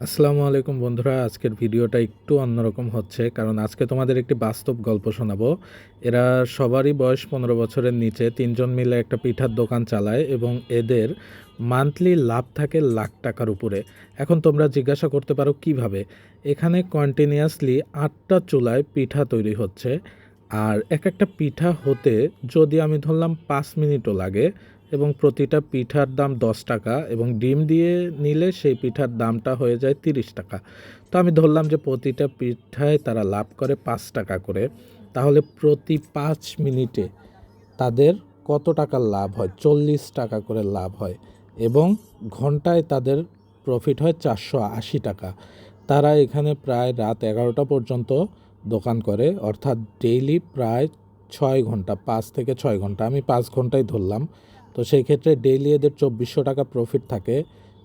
আসসালামু আলাইকুম বন্ধুরা, আজকের ভিডিওটা একটু অন্যরকম হচ্ছে, কারণ আজকে তোমাদের একটি বাস্তব গল্প শোনাবো। এরা সবারই বয়স পনেরো বছরের নিচে, তিনজন মিলে একটা পিঠার দোকান চালায় এবং এদের মান্থলি লাভ থাকে লাখ টাকার উপরে। এখন তোমরা জিজ্ঞাসা করতে পারো কীভাবে? এখানে কন্টিনিউয়াসলি আটটা চুলায় পিঠা তৈরি হচ্ছে, আর এক একটা পিঠা হতে যদি আমি ধরলাম পাঁচ মিনিটও লাগে এবং প্রতিটা পিঠার দাম দশ টাকা এবং ডিম দিয়ে নিলে সেই পিঠার দামটা হয়ে যায় তিরিশ টাকা। তো আমি ধরলাম যে প্রতিটা পিঠায় তারা লাভ করে পাঁচ টাকা করে। তাহলে প্রতি পাঁচ মিনিটে তাদের কত টাকা লাভ হয়? চল্লিশ টাকা করে লাভ হয় এবং ঘন্টায় তাদের প্রফিট হয় চারশো আশি টাকা। তারা এখানে প্রায় রাত এগারোটা পর্যন্ত দোকান করে, অর্থাৎ ডেইলি প্রায় ছয় ঘণ্টা, পাঁচ থেকে ছয় ঘণ্টা। আমি পাঁচ ঘন্টাই ধরলাম। তো সেই ক্ষেত্রে ডেইলি এদের চব্বিশশো টাকা প্রফিট থাকে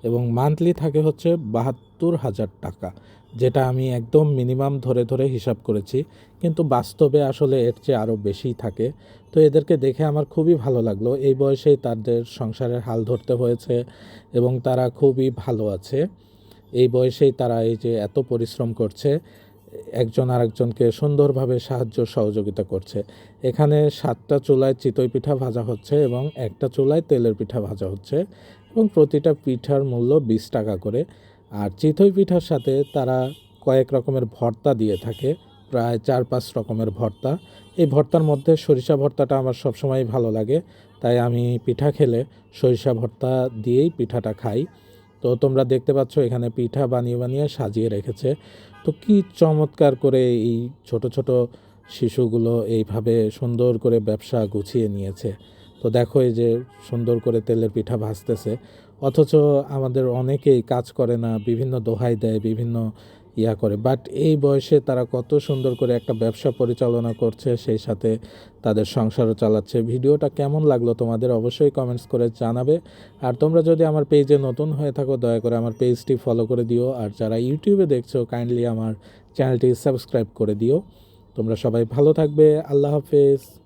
এবং মান্থলি থাকে হচ্ছে বাহাত্তর হাজার টাকা, যেটা আমি একদম মিনিমাম ধরে ধরে হিসাব করেছি। কিন্তু বাস্তবে আসলে এর চেয়ে আরও বেশিই থাকে। তো এদেরকে দেখে আমার খুবই ভালো লাগল। এই বয়সেই তাদের সংসারের হাল ধরতে হয়েছে এবং তারা খুবই ভালো আছে। এই বয়সেই তারা এই যে এত পরিশ্রম করছে একজন আরেকজনকে সুন্দরভাবে সাহায্য সহযোগিতা করছে। এখানে সাতটা চুলায় চিতই পিঠা ভাজা হচ্ছে এবং একটা চুলায় তেলের পিঠা ভাজা হচ্ছে এবং প্রতিটা পিঠার মূল্য বিশ টাকা করে। আর চিতই পিঠার সাথে তারা কয়েক রকমের ভর্তা দিয়ে থাকে, প্রায় চার পাঁচ রকমের ভর্তা। এই ভর্তার মধ্যে সরিষা ভর্তাটা আমার সবসময় ভালো লাগে, তাই আমি পিঠা খেলে সরিষা ভর্তা দিয়েই পিঠাটা খাই। তো তোমরা দেখতে পাচ্ছ এখানে পিঠা বানিয়ে বানিয়ে সাজিয়ে রেখেছে। তো কি চমৎকার করে এই ছোট ছোট শিশুগুলো এইভাবে সুন্দর করে ব্যবসা গুছিয়ে নিয়েছে। তো দেখো এই যে সুন্দর করে তেলের পিঠা ভাজতেছে। অথচ আমাদের অনেকেই কাজ করে না, বিভিন্ন দোহাই দেয়, বিভিন্ন ইয়া করে। বাট এই বয়সে তারা কত সুন্দর করে একটা ব্যবসা পরিচালনা করছে, সেই সাথে তাদের সংসারও চালাচ্ছে। ভিডিওটা কেমন লাগল তোমাদের অবশ্যই কমেন্টস করে জানাবে। আর তোমরা যদি আমার পেজে নতুন হয়ে থাকো, দয়া করে আমার পেজটি ফলো করে দিও। আর যারা ইউটিউবে দেখছ কাইন্ডলি আমার চ্যানেলটি সাবস্ক্রাইব করে দিও। তোমরা সবাই ভালো থাকবে। আল্লাহ হাফেজ।